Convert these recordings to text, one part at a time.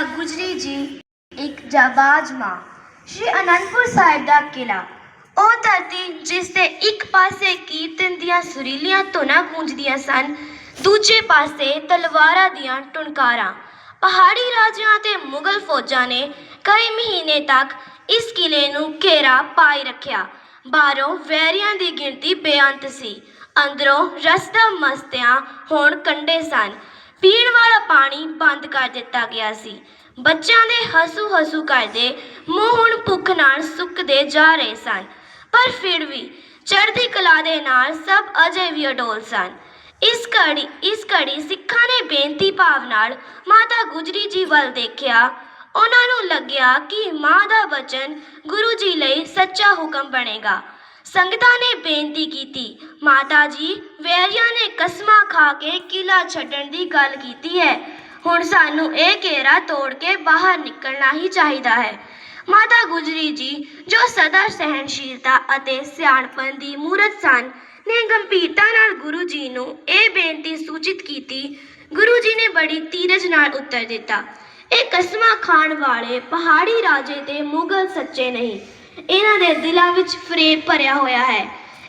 ਮਾਤਾ ਗੁਜਰੀ ਜੀ, ਇੱਕ ਜਾਬਾਜ਼ ਮਾਂ। ਸ਼੍ਰੀ ਅਨੰਦਪੁਰ ਸਾਹਿਬ ਦਾ ਕਿਲਾ ਉਹ ਧਰਤੀ ਜਿਸ ਦੇ ਇੱਕ ਪਾਸੇ ਕੀਰਤਨ ਦੀਆਂ ਸੁਰੀਲੀਆਂ ਧੁਨਾਂ ਗੂੰਜਦੀਆਂ ਸਨ, ਦੂਜੇ ਪਾਸੇ ਤਲਵਾਰਾਂ ਦੀਆਂ ਟੁਣਕਾਰਾਂ ਪਹਾੜੀ ਰਾਜਿਆਂ ਤੇ ਮੁਗਲ ਫੌਜਾਂ ਨੇ ਕਈ ਮਹੀਨੇ ਤੱਕ ਇਸ ਕਿਲੇ ਨੂੰ ਘੇਰਾ ਪਾਈ ਰੱਖਿਆ। ਬਾਹਰੋਂ ਵੈਰੀਆਂ ਦੀ ਗਿਣਤੀ ਬੇਅੰਤ ਸੀ। ਅੰਦਰੋਂ ਰਸਤਾ ਮਸਤਿਆਂ ਹੋਣ ਕੰਡੇ ਸਨ। ਪੀਣ ਵਾਲਾ ਪਾਣੀ ਬੰਦ ਕਰ ਦਿੱਤਾ ਗਿਆ ਸੀ। ਬੱਚਿਆਂ ਦੇ ਹਸੂ ਹਸੂ ਕਰਦੇ ਮੂੰਹ ਹੁਣ ਭੁੱਖ ਨਾਲ ਸੁੱਕਦੇ ਜਾ ਰਹੇ ਸਨ। ਪਰ ਫਿਰ ਵੀ ਚੜ੍ਹਦੀ ਕਲਾ ਦੇ ਨਾਲ ਸਭ ਅਜੇ ਵੀ ਅਡੋਲ ਸਨ। ਇਸ ਘੜੀ ਇਸ ਘੜੀ ਸਿੱਖਾਂ ਨੇ ਬੇਨਤੀ ਭਾਵ ਨਾਲ ਮਾਤਾ ਗੁਜਰੀ ਜੀ ਵੱਲ ਦੇਖਿਆ। ਉਹਨਾਂ ਨੂੰ ਲੱਗਿਆ ਕਿ ਮਾਂ ਦਾ ਵਚਨ ਗੁਰੂ ਜੀ ਲਈ ਸੱਚਾ ਹੁਕਮ ਬਣੇਗਾ। ਸੰਗਤਾਂ ਨੇ ਬੇਨਤੀ ਕੀਤੀ। ਮਾਤਾ ਜੀ, ਵੈਰੀਆਂ ਨੇ ਕਸਮਾਂ ਖਾ ਕੇ ਕਿਲਾ ਛੱਡਣ ਦੀ ਗੱਲ ਕੀਤੀ ਹੈ। ਹੁਣ ਸਾਨੂੰ ਇਹ ਘੇਰਾ ਤੋੜ ਕੇ ਬਾਹਰ ਨਿਕਲਣਾ ਹੀ ਚਾਹੀਦਾ ਹੈ। ਮਾਤਾ ਗੁਜਰੀ ਜੀ, ਜੋ ਸਦਾ ਸਹਿਨਸ਼ੀਲਤਾ ਅਤੇ ਸਿਆਣਪਨ ਦੀ ਮੂਰਤ ਸਨ, ਨੇ ਗੰਭੀਰਤਾ ਨਾਲ ਗੁਰੂ ਜੀ ਨੂੰ ਇਹ ਬੇਨਤੀ ਸੂਚਿਤ ਕੀਤੀ। ਗੁਰੂ ਜੀ ਨੇ ਬੜੀ ਧੀਰਜ ਨਾਲ ਉੱਤਰ ਦਿੱਤਾ। ਇਹ ਕਸਮਾਂ ਖਾਣ ਵਾਲੇ ਪਹਾੜੀ ਰਾਜੇ ਤੇ ਮੁਗਲ ਸੱਚੇ ਨਹੀਂ। ਇਹਨਾਂ ਦੇ ਦਿਲਾਂ ਵਿੱਚ ਫਰੇਬ ਭਰਿਆ ਹੋਇਆ ਹੈ।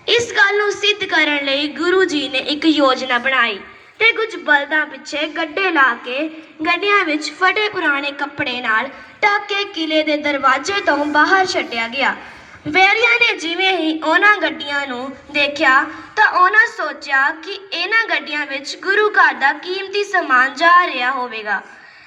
ਇਸ ਗੱਲ ਨੂੰ ਸਿੱਧ ਕਰਨ ਲਈ ਗੁਰੂ ਜੀ ਨੇ ਇੱਕ ਯੋਜਨਾ ਬਣਾਈ ਤੇ ਕੁਝ ਬਲਦਾਂ ਪਿੱਛੇ ਗੱਡੇ ਲਾ ਕੇ ਗੱਡਿਆਂ ਵਿੱਚ ਫਟੇ ਪੁਰਾਣੇ ਕੱਪੜੇ ਨਾਲ ਢੱਕ ਕੇ ਕਿਲੇ ਦੇ ਦਰਵਾਜ਼ੇ ਤੋਂ ਬਾਹਰ ਛੱਡਿਆ ਗਿਆ। ਵੈਰੀਆਂ ਨੇ ਜਿਵੇਂ ਹੀ ਉਹਨਾਂ ਗੱਡੀਆਂ ਨੂੰ ਦੇਖਿਆ ਤਾਂ ਉਹਨਾਂ ਸੋਚਿਆ ਕਿ ਇਹਨਾਂ ਗੱਡੀਆਂ ਵਿੱਚ ਗੁਰੂ ਘਰ ਦਾ ਕੀਮਤੀ ਸਮਾਨ ਜਾ ਰਿਹਾ ਹੋਵੇਗਾ।